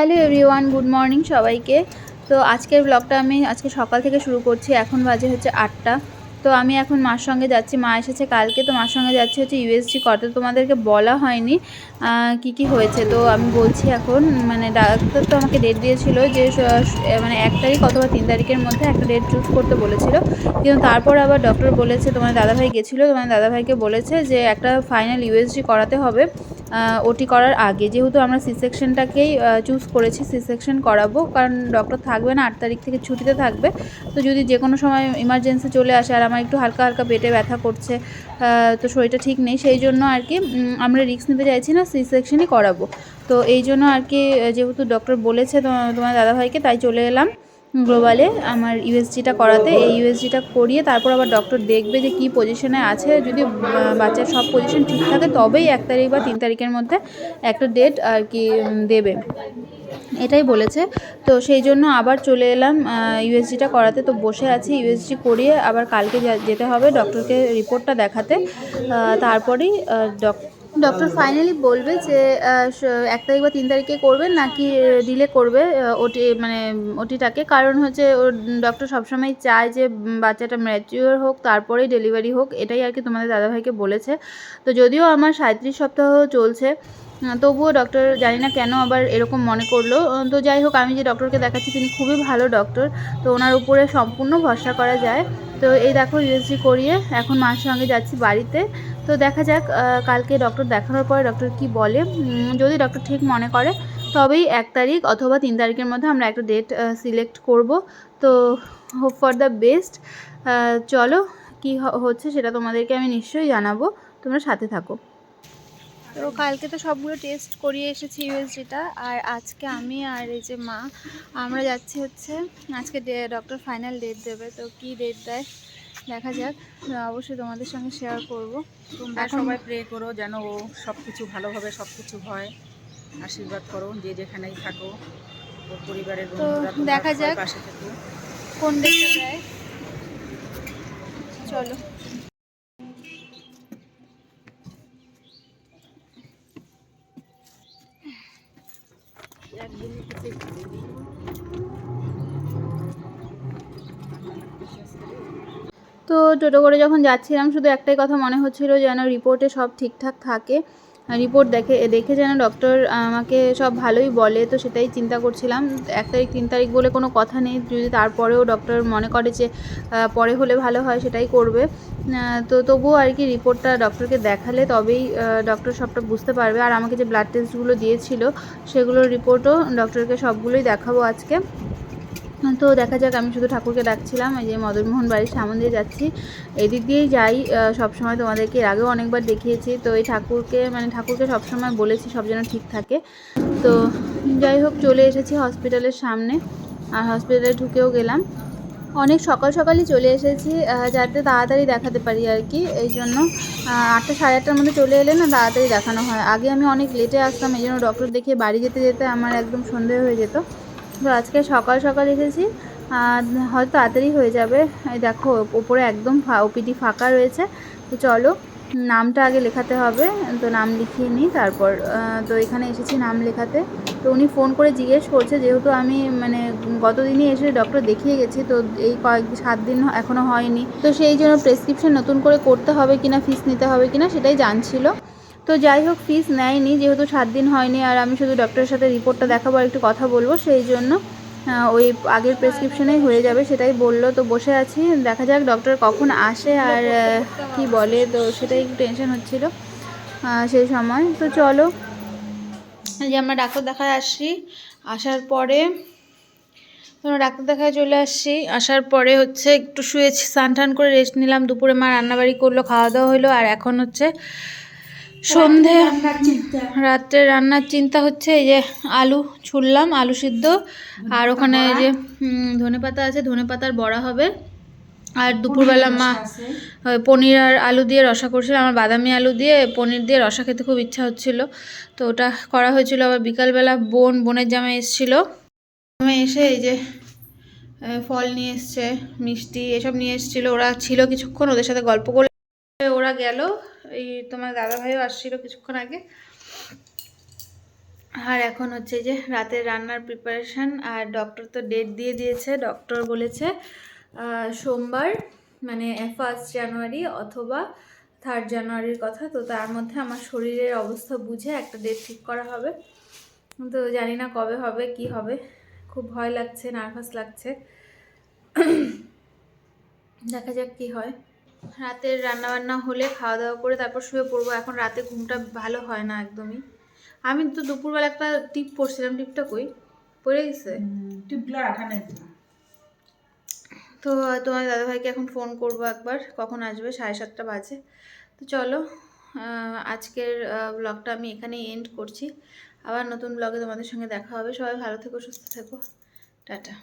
Hello everyone, good morning সবাইকে। তো আজকের ব্লগটা আমি আজকে সকাল থেকে শুরু করছি, এখন বাজে হচ্ছে আটটা। তো আমি এখন মার সঙ্গে যাচ্ছি, মা এসেছে কালকে, তো মার সঙ্গে যাচ্ছি হচ্ছে ইউএসজি করতে তোমাদেরকে বলা হয়নি কি কি হয়েছে। তো আমি বলছি এখন মানে ডাক্তার তো আমাকে ডেট দিয়েছিল যে মানে এক তারিখ অথবা তিন তারিখের মধ্যে একটা ডেট চুজ করতে বলেছিল। কিন্তু তারপর আবার ডক্টর বলেছে, তোমার দাদাভাই গেছিল, তোমার দাদাভাইকে বলেছে যে, একটা ফাইনাল ইউএসজি করাতে হবে। ওটি করার আগে। যেহেতু আমরা সি সেকশনটাকেই চুজ করেছি সি সেকশন করাবো, কারণ ডক্টর থাকবে না, আট তারিখ থেকে ছুটিতে থাকবে। তো যদি যে কোনো সময় ইমার্জেন্সি চলে আসে আর আমার একটু হালকা হালকা পেটে ব্যথা করছে তো শরীরটা ঠিক নেই, সেই জন্য আর কি আমরা রিস্ক নিতে চাইছি না সি সেকশনই করাবো। তো এই জন্য আর কি যেহেতু ডক্টর বলেছে তোমার তোমার দাদাভাইকে, তাই চলে এলাম। গ্লোবালে আমার ইউএসজিটা করাতে, এই ইউএসজিটা করিয়ে তারপর আবার ডক্টর দেখবে যে কী পজিশনে আছে। যদি বাচ্চার সব পজিশন ঠিক থাকে, তবেই এক তারিখ বা তিন তারিখের মধ্যে একটা ডেট আর কি দেবে। এটাই বলেছে। তো সেই জন্য আবার চলে এলাম ইউএসজিটা করাতে। তো বসে আছি, ইউএসজি করিয়ে আবার কালকে যেতে হবে ডক্টরকে রিপোর্টটা দেখাতে। তারপরেই ডক্টর ডক্টর ফাইনালি বলবে যে এক তারিখ বা তিন তারিখে করবেন নাকি ডিলে করবে ওটি মানে ওটিটাকে কারণ হচ্ছে ওর ডক্টর সবসময় চায় যে বাচ্চাটা ম্যাচিওর হোক তারপরেই ডেলিভারি হোক এটাই আর কি তোমাদের দাদাভাইকে বলেছে। তো যদিও আমার সাঁত্রিশ সপ্তাহ চলছে তবুও ডক্টর জানি না কেন আবার এরকম মনে করল। তো যাই হোক আমি যে ডক্টরকে দেখাচ্ছি তিনি খুবই ভালো ডক্টর তো ওনার উপরে সম্পূর্ণ ভরসা করা যায়। তো এই দেখো ইউএসজি করিয়ে এখন মার সঙ্গে যাচ্ছি বাড়িতে। তো দেখা যাক কালকে ডক্টর দেখানোর পরে ডক্টর কি বলে। যদি ডক্টর ঠিক মনে করে, তবেই এক তারিখ অথবা তিন তারিখের মধ্যে আমরা একটা ডেট সিলেক্ট করব। তো হোপ ফর দ্য বেস্ট চলো, কি হচ্ছে সেটা তোমাদেরকে আমি নিশ্চয়ই জানাব। তোমরা সাথে থাকো। তো কালকে তো সবগুলো টেস্ট করিয়ে এসেছি ইউএসজিটা আর আজকে আমি আর এই যে মা, আমরা যাচ্ছি হচ্ছে, আজকে ডক্টর ফাইনাল ডেট দেবে। তো কি ডেট দেয়? দেখা যাক অবশ্যই তোমাদের সঙ্গে শেয়ার করব। তোমরা সবাই প্রে করো যেন ও সব কিছু ভালোভাবে সব কিছু হয়। আশীর্বাদ করো যে যেখানেই থাকো ওর পরিবারের বন্ধুরা দেখা যাক। পাশে থেকো। কোন ডেটটা যায়। চলো। তো টোটো করে যখন যাচ্ছিলাম, শুধু একটাই কথা মনে হচ্ছিল যেন রিপোর্টে সব ঠিকঠাক থাকে। রিপোর্ট দেখে দেখে যেন ডক্টর আমাকে সব ভালোই বলে, তো সেটাই চিন্তা করছিলাম। এক তারিখ, তিন তারিখ বলে কোনো কথা নেই। যদি তারপরেও ডক্টর মনে করে যে পরে হলে ভালো হয়, সেটাই করবে। তো তবুও আর কি রিপোর্টটা ডক্টরকে দেখালে তবেই ডক্টর সবটা বুঝতে পারবে। আর আমাকে যে ব্লাড টেস্টগুলো দিয়েছিল, সেগুলোর রিপোর্টও ডক্টরকে সবগুলোই দেখাবো আজকে। তো দেখা যাক, আমি শুধু ঠাকুরকে ডাকছিলাম, এই যে মদনমোহন বাড়ির সামনে দিয়ে যাচ্ছি। এদিক দিয়েই যাই সব সময় তোমাদেরকে এর আগেও অনেকবার দেখিয়েছি। তো এই ঠাকুরকে মানে ঠাকুরকে সবসময় বলেছি, সব যেন ঠিক থাকে। তো যাই হোক, চলে এসেছি হসপিটালের সামনে। আর হসপিটালে ঢুকেও গেলাম। অনেক সকাল সকালই চলে এসেছি যাতে তাড়াতাড়ি দেখাতে পারি আর কি। এই জন্য আটটা সাড়ে আটটার মধ্যে চলে এলে না তাড়াতাড়ি দেখানো হয়। আগে আমি অনেক লেটে আসতাম, এই জন্য ডক্টর দেখিয়ে বাড়ি যেতে যেতে আমার একদম সন্ধে হয়ে যেত। তো আজকে সকাল সকাল এসেছি। হয়তো তাড়াতাড়ি হয়ে যাবে। দেখো, ওপরে একদম ওপিডি ফাঁকা রয়েছে। তো চলো, নামটা আগে লেখাতে হবে। তো নাম লিখিয়ে নিই, তারপর তো এখানে এসেছি নাম লেখাতে। তো উনি ফোন করে জিজ্ঞেস করছে, যেহেতু আমি মানে গতদিনই এসে ডক্টর দেখিয়ে গেছি, তো এই কয়েক, সাত দিন এখনও হয়নি। তো সেই জন্য প্রেসক্রিপশন নতুন করে করতে হবে কিনা ফিস নিতে হবে কিনা, সেটাই জানছিল। তো যাই হোক ফিস নেয়নি, যেহেতু সাত দিন হয়নি আর আমি শুধু ডক্টরের সাথে রিপোর্টটা দেখাবো আর একটু কথা বলব, সেই জন্য ওই আগের প্রেসক্রিপশনেই হয়ে যাবে সেটাই বলল। তো বসে আছি, দেখা যাক ডক্টর কখন আসে আর কি বলে। তো সেটাই একটু টেনশন হচ্ছিল সেই সময়। তো চলো যে আমরা ডাক্তার দেখায় আসছি আসার পরে তোমরা ডাক্তার দেখায় চলে আসছি আসার পরে হচ্ছে একটু শুয়েছি স্নান টান করে রেস্ট নিলাম, দুপুরে মা রান্নাবাড়ি করল খাওয়া দাওয়া হলো, আর এখন হচ্ছে সন্ধে রাত্রে রান্নার চিন্তা। হচ্ছে এই যে আলু ছুললাম আলু সিদ্ধ। আর ওখানে এই যে ধনে পাতা আছে ধনে পাতার বড়া হবে। আর দুপুরবেলা মা পনির আর আলু দিয়ে রসা করছিল আমার বাদামি আলু দিয়ে পনির দিয়ে রসা খেতে খুব ইচ্ছা হচ্ছিল। তো ওটা করা হয়েছিল আবার বিকালবেলা বোন বোনের জামাই এসেছিল। জামাই এসে এই যে ফল নিয়ে এসছে মিষ্টি এসব নিয়ে এসেছিল। ওরা ছিল কিছুক্ষণ ওদের সাথে গল্প করলে ওরা গেল, এই তোমার দাদা ভাইও আসছিল কিছুক্ষণ আগে। আর এখন হচ্ছে যে রাতের রান্নার প্রিপারেশন আর ডক্টর তো ডেট দিয়ে দিয়েছে ডক্টর বলেছে সোমবার মানে ফার্স্ট জানুয়ারি অথবা থার্ড জানুয়ারির কথা। তো তার মধ্যে আমার শরীরের অবস্থা বুঝে একটা ডেট ঠিক করা হবে। তো জানি না কবে হবে, কি হবে। খুব ভয় লাগছে নার্ভাস লাগছে। দেখা যাক কি হয়। রাতের রান্না বান্না হলে খাওয়া দাওয়া করে তারপর শুয়ে পড়ব। এখন রাতে ঘুমটা ভালো হয় না একদমই। আমি তো দুপুরবেলা একটা টিপ পড়ছিলাম। টিপটা কই? পড়ে গেছে? টিপগুলো রাখা নাই তো। তো তোমার দাদাভাইকে এখন ফোন করব একবার। কখন আসবে? সাড়ে সাতটা বাজে। তো চলো আজকের ব্লগটা আমি এখানেই এন্ড করছি। আবার নতুন ব্লগে তোমাদের সঙ্গে দেখা হবে। সবাই ভালো থেকো সুস্থ থেকো। টাটা।